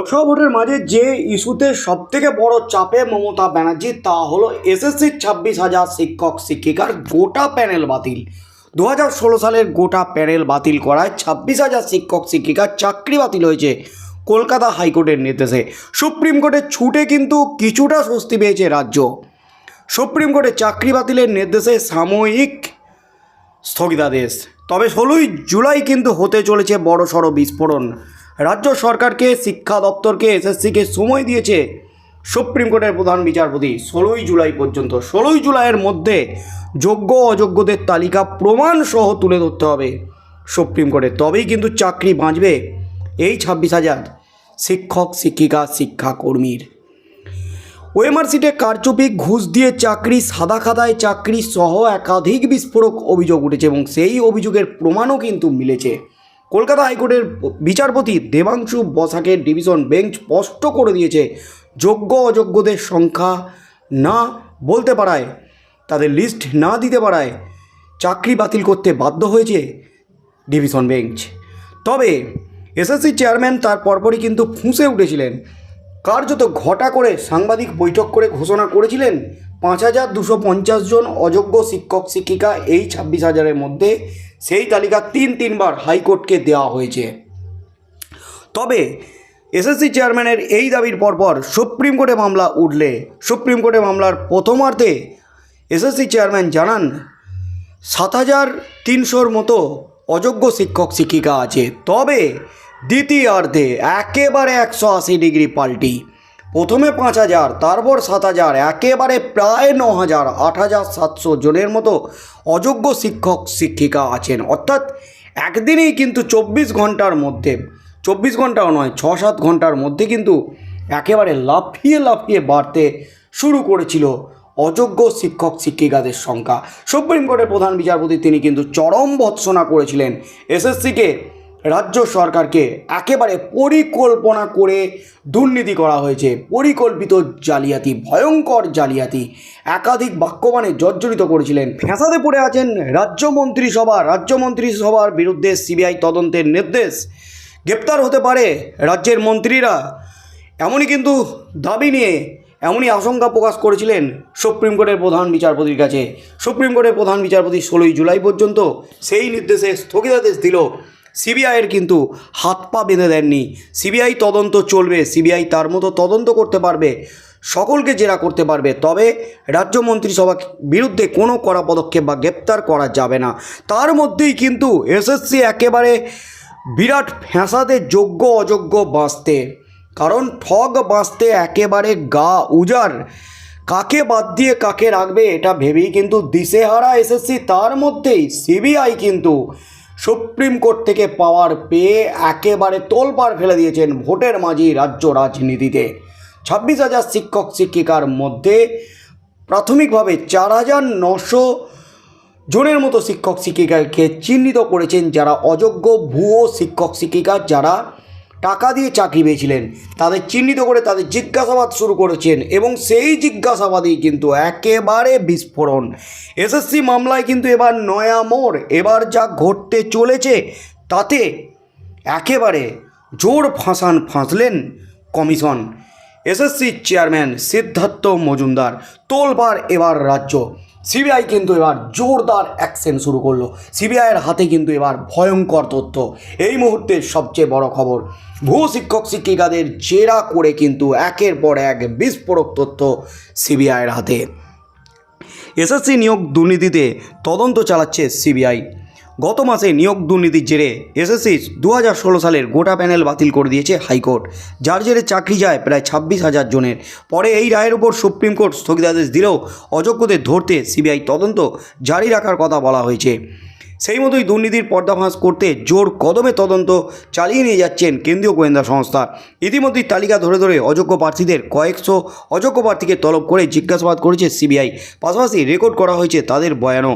লোকসভা ভোটের মাঝে যে ইস্যুতে সবথেকে বড় চাপে মমতা ব্যানার্জি তা হলো এসএসসির ছাব্বিশ হাজার শিক্ষক শিক্ষিকার গোটা প্যানেল বাতিল। দু হাজার ষোলো সালের গোটা প্যানেল বাতিল করায় ছাব্বিশ হাজার শিক্ষক শিক্ষিকার চাকরি বাতিল হয়েছে কলকাতা হাইকোর্টের নির্দেশে। সুপ্রিম কোর্টের ছুটে কিন্তু কিছুটা স্বস্তি পেয়েছে রাজ্য। সুপ্রিম কোর্টের চাকরি বাতিলের নির্দেশে সাময়িক স্থগিতাদেশ। তবে ষোলোই জুলাই কিন্তু হতে চলেছে বড় সড় বিস্ফোরণ। রাজ্য সরকারকে, শিক্ষা দপ্তরকে, এসএসসিকে সময় দিয়েছে সুপ্রিম কোর্টের প্রধান বিচারপতি ষোলোই জুলাই পর্যন্ত। ষোলোই জুলাইয়ের মধ্যে যোগ্য অযোগ্যদের তালিকা প্রমাণ সহ তুলে ধরতে হবে সুপ্রিম কোর্টে। তবেই কিন্তু চাকরি বাঁচবে এই ছাব্বিশ হাজার শিক্ষক, শিক্ষিকা, শিক্ষাকর্মীর। ওএমআর সিটে কারচুপি, ঘুষ দিয়ে চাকরি, সাদা খাদায় চাকরি সহ একাধিক বিস্ফোরক অভিযোগ উঠেছে এবং সেই অভিযোগের প্রমাণও কিন্তু মিলেছে। কলকাতা হাইকোর্টের বিচারপতি দেবাংশু বসাকের ডিভিশন বেঞ্চ স্পষ্ট করে দিয়েছে, যোগ্য অযোগ্যদের সংখ্যা না বলতে পারায়, তাদের লিস্ট না দিতে পারায় চাকরি বাতিল করতে বাধ্য হয়েছে ডিভিশন বেঞ্চ। তবে এসএসসি চেয়ারম্যান তার পরপরই কিন্তু ফুঁসে উঠেছিলেন। কার্যত ঘটা করে সাংবাদিক বৈঠক করে ঘোষণা করেছিলেন পাঁচ হাজার দুশো পঞ্চাশ জন অযোগ্য শিক্ষক শিক্ষিকা এই ছাব্বিশ হাজারের মধ্যে সেই তালিকা তিন তিনবার হাইকোর্টকে দেওয়া হয়েছে। তবে এসএসসি চেয়ারম্যানের এই দাবির পরপর সুপ্রিম কোর্টে মামলা উঠলে, সুপ্রিম কোর্টে মামলার প্রথমার্ধে এসএসসি চেয়ারম্যান জানান, সাত হাজার তিনশোর মতো অযোগ্য শিক্ষক, শিক্ষিকা আছে। তবে দ্বিতীয়ার্ধে একেবারে একশো আশি ডিগ্রি পাল্টি। প্রথমে পাঁচ হাজার, তারপর সাত হাজার, একেবারে প্রায় ন হাজার, আট হাজার সাতশো জনের মতো অযোগ্য শিক্ষক, শিক্ষিকা আছেন। অর্থাৎ একদিনেই কিন্তু চব্বিশ ঘণ্টার মধ্যে, চব্বিশ ঘন্টাও নয়, ছ সাত ঘণ্টার মধ্যে কিন্তু একেবারে লাফিয়ে লাফিয়ে বাড়তে শুরু করেছিল অযোগ্য শিক্ষক, শিক্ষিকাদের সংখ্যা। সুপ্রিম কোর্টের প্রধান বিচারপতি তিনি কিন্তু চরম ভৎসনা করেছিলেন। এসএসসিকে রাজ্য সরকারকে একেবারে পরিকল্পনা করে দুর্নীতি করা হয়েছে। পরিকল্পিত জালিয়াতি, ভয়ঙ্কর জালিয়াতি। একাধিক বাক্যবাণে জর্জরিত করেছিলেন। ফ্যাঁসাদে পড়ে আছেন রাজ্য মন্ত্রিসভা। রাজ্য মন্ত্রিসভার বিরুদ্ধে সিবিআই তদন্তের নির্দেশ। গ্রেপ্তার হতে পারে রাজ্যের মন্ত্রীরা। এমনই কিন্তু দাবি নিয়ে এমনই আশঙ্কা প্রকাশ করেছিলেন সুপ্রিম কোর্টের প্রধান বিচারপতির কাছে। সুপ্রিম কোর্টের প্রধান বিচারপতি ষোলোই জুলাই পর্যন্ত সেই নির্দেশে স্থগিতাদেশ দিল সিবিআইয়ের কিন্তু হাত পা বেঁধে দেননি। সিবিআই তদন্ত চলবে, সিবিআই তার মতো তদন্ত করতে পারবে, সকলকে জেরা করতে পারবে, তবে রাজ্য মন্ত্রিসভা বিরুদ্ধে কোনো কড়া পদক্ষেপ বা গ্রেপ্তার করা যাবে না। তার মধ্যেই কিন্তু এসএসসি একেবারে বিরাট ফ্যাঁসাতে যোগ্য, অযোগ্য বাঁচতে। কারণ ঠগ বাঁচতে একেবারে গা উজার কাকে বাদ দিয়ে কাকে রাখবে, এটা ভেবেই কিন্তু দিশেহারা এসএসসি, তার মধ্যেই সিবিআই কিন্তু সুপ্রিম কোর্ট থেকে পাওয়ার পেয়ে একেবারে তোলপাড় ফেলে দিয়েছেন ভোটের মাঝি রাজ্য রাজনীতিতে। ছাব্বিশ হাজার শিক্ষক শিক্ষিকার মধ্যে প্রাথমিকভাবে চার হাজার নশো জনের মতো শিক্ষক শিক্ষিকাকে চিহ্নিত করেছেন যারা অযোগ্য ভুয়ো শিক্ষক শিক্ষিকা, যারা টাকা দিয়ে চাকরি পেয়েছিলেন। তাদের চিহ্নিত করে তাদের জিজ্ঞাসাবাদ শুরু করেছেন এবং সেই জিজ্ঞাসাবাদেই কিন্তু একেবারে বিস্ফোরণ। এসএসসি মামলায় কিন্তু এবার নয়া মোড়। এবার যা ঘটতে চলেছে, তাতে একেবারে জোর ফাঁসান ফাঁসলেন commission. SSC chairman Siddhartha Majumdar তোলবার এবার রাজ্য। সিবিআই কিন্তু এবার জোরদার অ্যাকশন শুরু করল। সিবিআইয়ের হাতে কিন্তু এবার ভয়ঙ্কর তথ্য। এই মুহূর্তে সবচেয়ে বড় খবর ভূ শিক্ষক শিক্ষিকাদের জেরা করে কিন্তু একের পর এক বিস্ফোরক তথ্য সিবিআইয়ের হাতে। এসএসসি নিয়োগ দুর্নীতিতে তদন্ত চালাচ্ছে সিবিআই। গত মাসে নিয়োগ দুর্নীতির জেরে এসএসসি দু হাজার ষোলো সালের গোটা প্যানেল বাতিল করে দিয়েছে হাইকোর্ট। যার জেরে চাকরি যায় প্রায় ছাব্বিশ হাজার জনের। পরে এই রায়ের উপর সুপ্রিম কোর্ট স্থগিতাদেশ দিলেও অযোগ্যদের ধরতে সিবিআই তদন্ত জারি রাখার কথা বলা হয়েছে। সেই মতোই দুর্নীতির পর্দাফাঁস করতে জোর কদমে তদন্ত চালিয়ে নিয়ে যাচ্ছেন কেন্দ্রীয় গোয়েন্দা সংস্থা। ইতিমধ্যেই তালিকা ধরে ধরে অযোগ্য প্রার্থীদের কয়েকশো অযোগ্য প্রার্থীকে তলব করে জিজ্ঞাসাবাদ করেছে সিবিআই। পাশাপাশি রেকর্ড করা হয়েছে তাদের বয়ানও।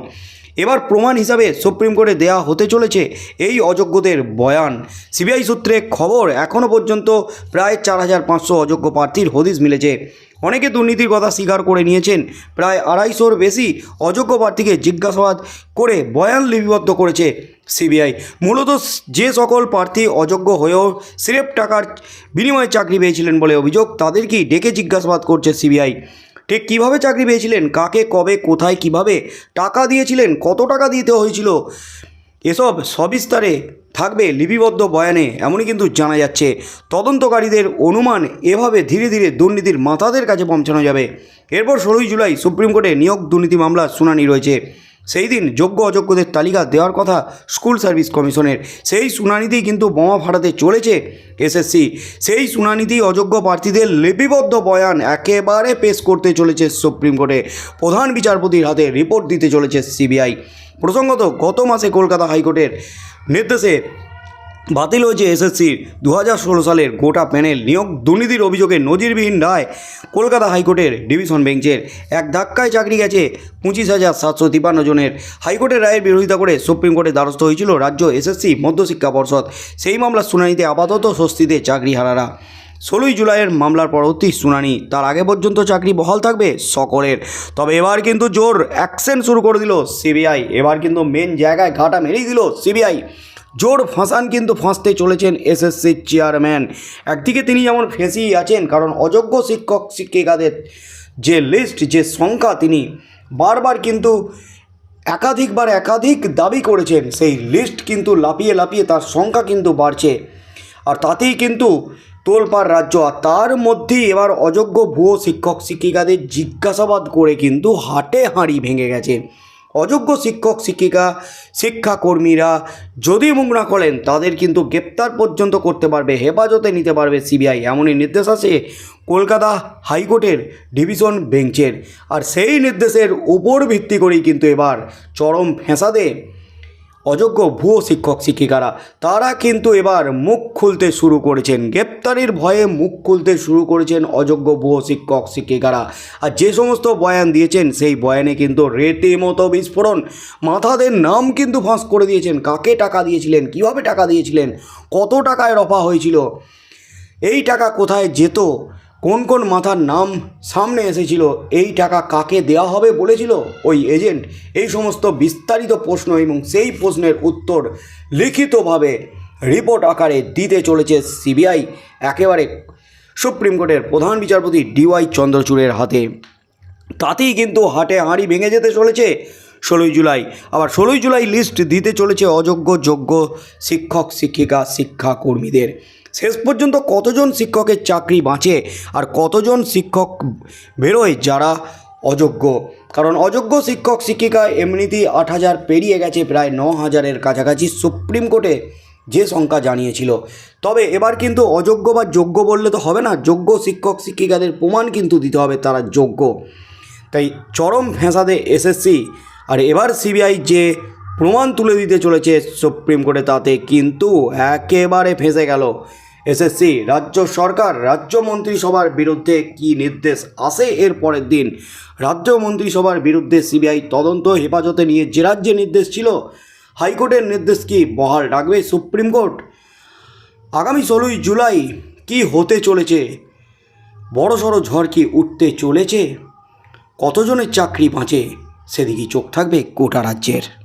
এবার প্রমাণ হিসাবে সুপ্রিম কোর্টে দেয়া হতে চলেছে এই অযোগ্যদের বয়ান। সিবিআই সূত্রে খবর এখনও পর্যন্ত প্রায় চার হাজার পাঁচশো অযোগ্য প্রার্থীর হদিস মিলেছে। অনেকে দুর্নীতির কথা স্বীকার করে নিয়েছেন। প্রায় আড়াইশোর বেশি অযোগ্য প্রার্থীকে জিজ্ঞাসাবাদ করে বয়ান লিপিবদ্ধ করেছে সিবিআই। মূলত যে সকল প্রার্থী অযোগ্য হয়েও স্রেফ টাকার বিনিময়ে চাকরি পেয়েছিলেন বলে অভিযোগ, তাদেরকেই ডেকে জিজ্ঞাসাবাদ করছে সিবিআই। ঠিক কীভাবে চাকরি পেয়েছিলেন? কাকে, কবে, কোথায়, কীভাবে? টাকা দিয়েছিলেন? কত টাকা দিতে হয়েছিল? এসব সবিস্তারে থাকবে লিপিবদ্ধ বয়ানে, এমনই কিন্তু জানা যাচ্ছে। তদন্তকারীদের অনুমান এভাবে ধীরে ধীরে দুর্নীতির মাথাদের কাছে পৌঁছানো যাবে। এরপর ষোলোই জুলাই সুপ্রিম কোর্টে নিয়োগ দুর্নীতি মামলার শুনানি রয়েছে। সেই দিন যোগ্য অযোগ্যদের তালিকা দেওয়ার কথা স্কুল সার্ভিস কমিশনের। সেই শুনানিতেই কিন্তু বোমা ফাটাতে চলেছে এসএসসি। সেই শুনানিতেই অযোগ্য প্রার্থীদের লিপিবদ্ধ বয়ান একেবারে পেশ করতে চলেছে সুপ্রিম কোর্টে। প্রধান বিচারপতির হাতে রিপোর্ট দিতে চলেছে সিবিআই। প্রসঙ্গত, গত মাসে কলকাতা হাইকোর্টের নির্দেশে বাতিল হয়েছে এসএসসির দু হাজার ষোলো সালের গোটা প্যানেল নিয়োগ দুর্নীতির অভিযোগে নজিরবিহীন রায় কলকাতা হাইকোর্টের ডিভিশন বেঞ্চের। এক ধাক্কায় চাকরি গেছে পঁচিশ হাজার সাতশো তিপান্ন জনের। হাইকোর্টের রায়ের বিরোধিতা করে সুপ্রিম কোর্টের দ্বারস্থ হয়েছিল রাজ্য এসএসসি মধ্যশিক্ষা পর্ষদ। সেই মামলার শুনানিতে আপাতত স্বস্তিতে চাকরিহারারা ষোলোই জুলাইয়ের মামলার পরবর্তী শুনানি, তার আগে পর্যন্ত চাকরি বহাল থাকবে সকলের। তবে এবার কিন্তু জোর অ্যাকশন শুরু করে দিল সিবিআই এবার কিন্তু মেন জায়গায় ঘাটা মেরেই দিল সিবিআই জোর ফাঁসান কিন্তু ফাঁসতে চলেছেন এসএসসির চেয়ারম্যান। একদিকে তিনি যেমন ফেঁসেই আছেন, কারণ অযোগ্য শিক্ষক, শিক্ষিকাদের যে লিস্ট যে সংখ্যা তিনি বারবার কিন্তু একাধিকবার একাধিক দাবি করেছেন, সেই লিস্ট কিন্তু লাপিয়ে লাপিয়ে তার সংখ্যা কিন্তু বাড়ছে। আর তাতেই কিন্তু তোলপাড় রাজ্য, আর তার মধ্যেই এবার অযোগ্য ভুয়ো শিক্ষক, শিক্ষিকাদের জিজ্ঞাসাবাদ করে কিন্তু হাটে হাঁড়ি ভেঙে গেছে। অযোগ্য শিক্ষক, শিক্ষিকা, শিক্ষাকর্মীরা যদি মুংরা করেন তাদের কিন্তু গ্রেপ্তার পর্যন্ত করতে পারবে, হেফাজতে নিতে পারবে সিবিআই। এমনই নির্দেশ আছে কলকাতা হাইকোর্টের ডিভিশন বেঞ্চের। আর সেই নির্দেশের উপর ভিত্তি করেই কিন্তু এবার চরম ফেঁসাদে অযোগ্য ভুয়ো শিক্ষক শিক্ষিকারা, তারা কিন্তু এবার মুখ খুলতে শুরু করেছেন। গ্রেপ্তারির ভয়ে মুখ খুলতে শুরু করেছেন অযোগ্য ভুয়ো শিক্ষক শিক্ষিকারা। আর যে সমস্ত বয়ান দিয়েছেন, সেই বয়ানে কিন্তু রেটে মতো বিস্ফোরণ। মাথাদের নাম কিন্তু ফাঁস করে দিয়েছেন। কাকে টাকা দিয়েছিলেন? কীভাবে টাকা দিয়েছিলেন? কত টাকায় রফা হয়েছিল? এই টাকা কোথায় যেত? কোন কোন মাথার নাম সামনে এসেছিল? এই টাকা কাকে দেওয়া হবে বলেছিল? ওই এজেন্ট এই সমস্ত বিস্তারিত প্রশ্ন এবং সেই প্রশ্নের উত্তর লিখিতভাবে রিপোর্ট আকারে দিতে চলেছে সিবিআই একেবারে সুপ্রিম কোর্টের প্রধান বিচারপতি ডিওয়াই চন্দ্রচূড়ের হাতে। তাতেই কিন্তু হাটে হাঁড়ি ভেঙে যেতে চলেছে ষোলোই জুলাই। আবার ষোলোই জুলাই লিস্ট দিতে চলেছে অযোগ্য, যোগ্য শিক্ষক, শিক্ষিকা, শিক্ষাকর্মীদের। শেষ পর্যন্ত কতজন শিক্ষকের চাকরি বাঁচে আর কতজন শিক্ষক বেরোয় যারা অযোগ্য? কারণ অযোগ্য শিক্ষক, শিক্ষিকা এমনিতেই আট হাজার পেরিয়ে গেছে, প্রায় ন হাজারের কাছাকাছি সুপ্রিম কোর্টে যে সংখ্যা জানিয়েছিল। তবে এবার কিন্তু অযোগ্য বা যোগ্য বললে তো হবে না, যোগ্য শিক্ষক, শিক্ষিকাদের প্রমাণ কিন্তু দিতে হবে তারা যোগ্য। তাই চরম ফ্যাঁসাদে এসএসসি আর এবার সিবিআই যে প্রমাণ তুলে দিতে চলেছে সুপ্রিম কোর্টে তাতে কিন্তু একেবারে ফেঁসে গেল। এসএসসি, রাজ্য সরকার, রাজ্য মন্ত্রিসভার বিরুদ্ধে কি নির্দেশ আসে এর পরের দিন রাজ্য মন্ত্রিসভার বিরুদ্ধে সিবিআই তদন্ত হেফাজতে নিয়ে যে রাজ্যে নির্দেশ ছিল, হাইকোর্টের নির্দেশ কি বহাল রাখবে সুপ্রিম কোর্ট? আগামী ষোলোই জুলাই কি হতে চলেছে? বড়সড় ঝড় কি উঠতে চলেছে? কতজনের চাকরি বাঁচে? সেদিকেই চোখ থাকবে গোটা রাজ্যের।